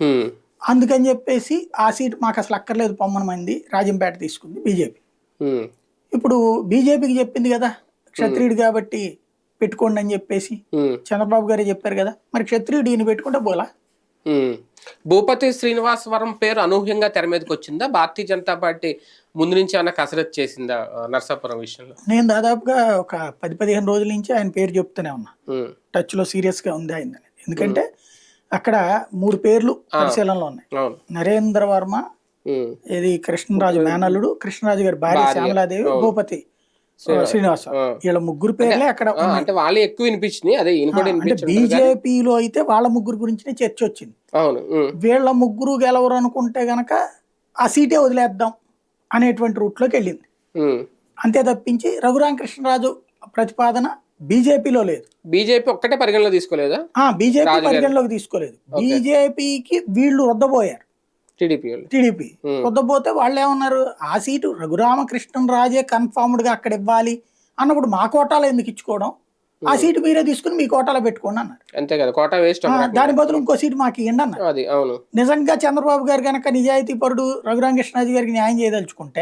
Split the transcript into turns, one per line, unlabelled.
ఉమ్,
అందుకని చెప్పేసి ఆ సీట్ మాకు అసలు అక్కర్లేదు పొమ్మనమైంది రాజంపేట తీసుకుంది బీజేపీ. ఇప్పుడు బీజేపీకి చెప్పింది కదా క్షత్రియుడు కాబట్టి పెట్టుకోండి అని చెప్పేసి చంద్రబాబు గారే చెప్పారు కదా మరి క్షత్రియుడు ఈయన పెట్టుకుంటే పోలా?
ఉమ్. భూపతి శ్రీనివాసవరం పేరు అనూహ్యంగా తెర మీదకి వచ్చిందా? భారతీయ జనతా పార్టీ ముందు నుంచి ఏమన్నా కసరత్ చేసిందా నర్సాపురం విషయంలో?
నేను దాదాపుగా ఒక పది పదిహేను రోజుల నుంచి ఆయన పేరు చెప్తూనే ఉన్నా.
ఉమ్,
టచ్లో సీరియస్గా ఉంది ఆయన. ఎందుకంటే అక్కడ మూడు పేర్లు పరిశీలనలో ఉన్నాయి. నరేంద్ర వర్మ ఇది కృష్ణరాజు మేనల్లుడు కృష్ణరాజు గారి భార్య. శ్యామలాదేవి భూపతి శ్రీనివాస. వీళ్ళ ముగ్గురు పేర్లే అక్కడ
అంటే వాళ్ళే ఎక్కువ వినిపించింది అదే
అంటే బీజేపీలో అయితే వాళ్ళ ముగ్గురు గురించినే చర్చ వచ్చింది.
అవును
వీళ్ళ ముగ్గురు గెలవరు అనుకుంటే గనక ఆ సీటే వదిలేద్దాం అనేటువంటి రూట్లోకి వెళ్ళింది. అంతే తప్పించి రఘురామకృష్ణరాజు ప్రతిపాదన బీజేపీలో లేదు.
బీజేపీ ఒక్కటే పరిగణలో తీసుకోలేదా?
ఆ బీజేపీ. పరిగణలోకి తీసుకోలేదు. బీజేపీకి వీళ్ళు రుద్దబోయారు
టీడీపీ
టీడీపీ. రుద్దబోతే వాళ్ళు ఏమన్నారు ఆ సీటు రఘురామకృష్ణన్ రాజే కన్ఫర్మ్డ్గా అక్కడ ఇవ్వాలి అన్నప్పుడు మా కోటాలో ఎందుకు ఇచ్చుకోవడం? ఆ సీటు మీరే తీసుకుని మీ కోటాలో పెట్టుకోండి అన్నారు.
అంతే కదా కోట వేస్ట్
దాని బదులు ఇంకో సీటు మాకు ఇవ్వండి అన్నారు. నిజంగా చంద్రబాబు గారు కనుక నిజాయితీ పరుడు రఘురామకృష్ణరాజు గారికి న్యాయం చేయదలుచుకుంటే